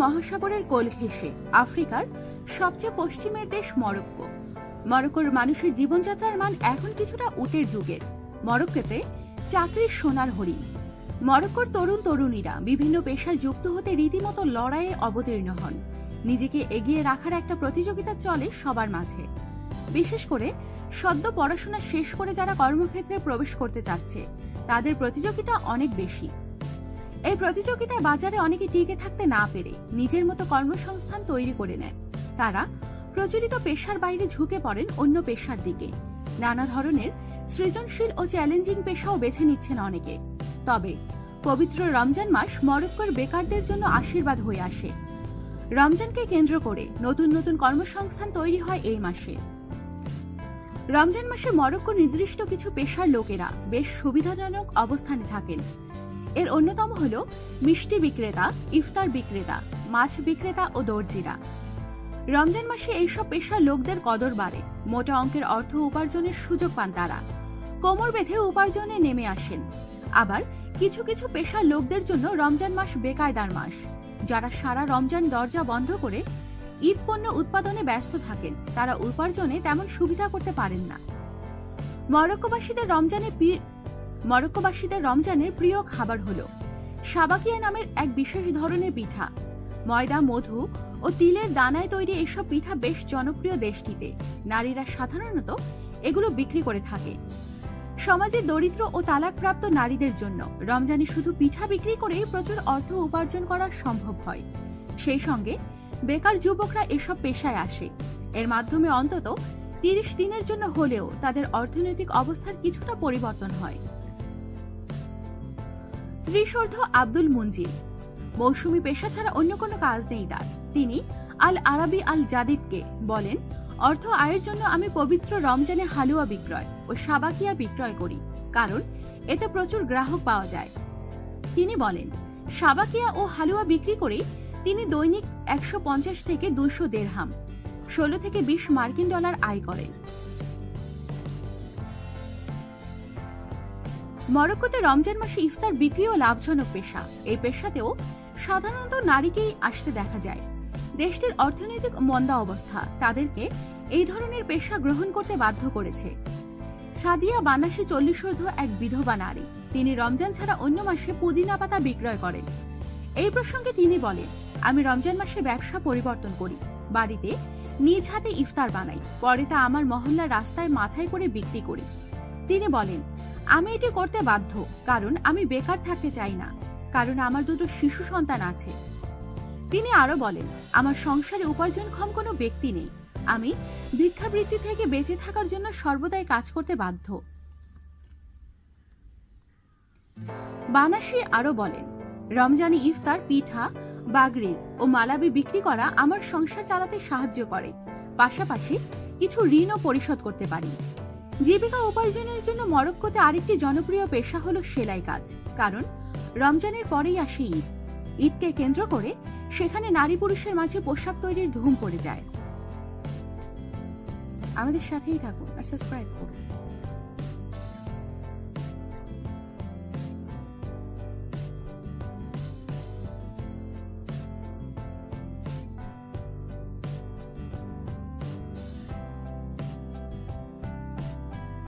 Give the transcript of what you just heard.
মহাসাগরের কোল ঘেঁষে আফ্রিকার সবচেয়ে পশ্চিমের দেশ মরক্কো। মরক্কোর মানুষের জীবনযাত্রার মান এখন কিছুটা উটের যুগের। মরক্কোতে চাকরির সোনার হরিণ। মরক্কোর তরুণ তরুণীরা বিভিন্ন পেশায় যুক্ত হতে রীতিমতো লড়াইয়ে অবতীর্ণ হন। নিজেকে এগিয়ে রাখার একটা প্রতিযোগিতা চলে সবার মাঝে। বিশেষ করে সদ্য পড়াশোনা শেষ করে যারা কর্মক্ষেত্রে প্রবেশ করতে চাচ্ছে, তাদের প্রতিযোগিতা অনেক বেশি। এই প্রতিযোগিতায় বাজারে অনেকে টিকে থাকতে না পেরে নিজের মতো কর্মসংস্থান তৈরি করে নেন। তারা প্রচলিত পেশার বাইরে ঝুঁকে পড়েন অন্য পেশার দিকে। নানা ধরনের সৃজনশীল ও চ্যালেঞ্জিং পেশাও বেছে নিচ্ছেন অনেকে। তবে পবিত্র রমজান মাস মরক্কোর বেকারদের জন্য আশীর্বাদ হয়ে আসে। রমজানকে কেন্দ্র করে নতুন নতুন কর্মসংস্থান তৈরি হয় এই মাসে। রমজান মাসে মরক্কো নির্দিষ্ট কিছু পেশার লোকেরা বেশ সুবিধাজনক অবস্থানে থাকেন। এর অন্যতম হল মিষ্টি বিক্রেতা, ইফতার বিক্রেতা, মাছ বিক্রেতা ও দর্জিরা। রমজান মাসে এইসব পেশার লোকদের কদর বাড়ে। মোটা অঙ্কের অর্থ উপার্জনের সুযোগ পান তারা। কোমর বেঁধে উপার্জনে নেমে আসেন। আবার কিছু কিছু পেশার লোকদের জন্য রমজান মাস বেকায়দার মাস। যারা সারা রমজান দরজা বন্ধ করে ঈদ পণ্য উৎপাদনে ব্যস্ত থাকেন, তারা উপার্জনে তেমন সুবিধা করতে পারেন না। মরক্কোবাসীদের রমজানে মরক্কোবাসীদের রমজানের প্রিয় খাবার হলো সাবাকিয়া নামের এক বিশেষ ধরনের পিঠা। ময়দা, মধু ও তিলের দানায় তৈরি এসব পিঠা বেশ জনপ্রিয় দেশটিতে। নারীরা সাধারণত এগুলো বিক্রি করে থাকে। সমাজে দরিদ্র ও তালাকপ্রাপ্ত নারীদের জন্য রমজানে শুধু পিঠা বিক্রি করেই প্রচুর অর্থ উপার্জন করা সম্ভব হয়। সেই সঙ্গে বেকার যুবকরা এসব পেশায় আসে। এর মাধ্যমে অন্তত তিরিশ দিনের জন্য হলেও তাদের অর্থনৈতিক অবস্থার কিছুটা পরিবর্তন হয়। ত্রিশর্ধ আব্দুল মুঞ্জিল। মৌসুমি পেশা ছাড়া অন্য কোনো কাজ নেই তার। তিনি আল আরাবি আল জাদিদকে বলেন, অর্থ আয়ের জন্য আমি পবিত্র রমজানে হালুয়া বিক্রয় ও সাবাকিয়া বিক্রয় করি, কারণ এতে প্রচুর গ্রাহক পাওয়া যায়। তিনি বলেন, সাবাকিয়া ও হালুয়া বিক্রি করেই তিনি দৈনিক একশো পঞ্চাশ থেকে দুশো দেড়হাম, ষোলো থেকে বিশ মার্কিন ডলার আয় করেন। মরক্কোতে রমজান মাসে ইফতার বিক্রিও লাভজনক পেশা। এই পেশাতেও সাধারণত নারীকেই আসতে দেখা যায়। দেশটির অর্থনৈতিক মন্দা অবস্থা তাদেরকে এই ধরনের পেশা গ্রহণ করতে বাধ্য করেছে। সাদিয়া বানাসি চল্লিশর্ধ এক বিধবা নারী। তিনি রমজান ছাড়া অন্য মাসে পুদিনা পাতা বিক্রয় করেন। এই প্রসঙ্গে তিনি বলেন, আমি রমজান মাসে ব্যবসা পরিবর্তন করি। বাড়িতে নিজ হাতে ইফতার বানাই। পরে তা আমার মহল্লার রাস্তায় মাথায় করে বিক্রি করি। তিনি বলেন আমি এটি করতে বাধ্য, কারণ আমি বেকার থাকতে চাই না, কারণ আমার দুটো শিশু সন্তান আছে। তিনি আরও বলেন, আমার সংসারে উপার্জনক্ষম কোনো ব্যক্তি নেই। আমি ভিক্ষাবৃত্তি থেকে বেঁচে থাকার জন্য সর্বদাই কাজ করতে বাধ্য। বানাসি আরও বলেন, রমজানি ইফতার, পিঠা বাগরির ও মালাবি বিক্রি করা আমার সংসার চালাতে সাহায্য করে। পাশাপাশি কিছু ঋণও পরিশোধ করতে পারি। জীবিকা উপার্জনের জন্য মরক্কোতে আরেকটি জনপ্রিয় পেশা হলো সেলাই কাজ। কারণ, রমজানের পরেই আসে ঈদ। ঈদকে কেন্দ্র করে সেখানে নারী পুরুষের মাঝে পোশাক তৈরির ধুম পড়ে যায়। আমাদের সাথেই থাকুন আর সাবস্ক্রাইব করুন।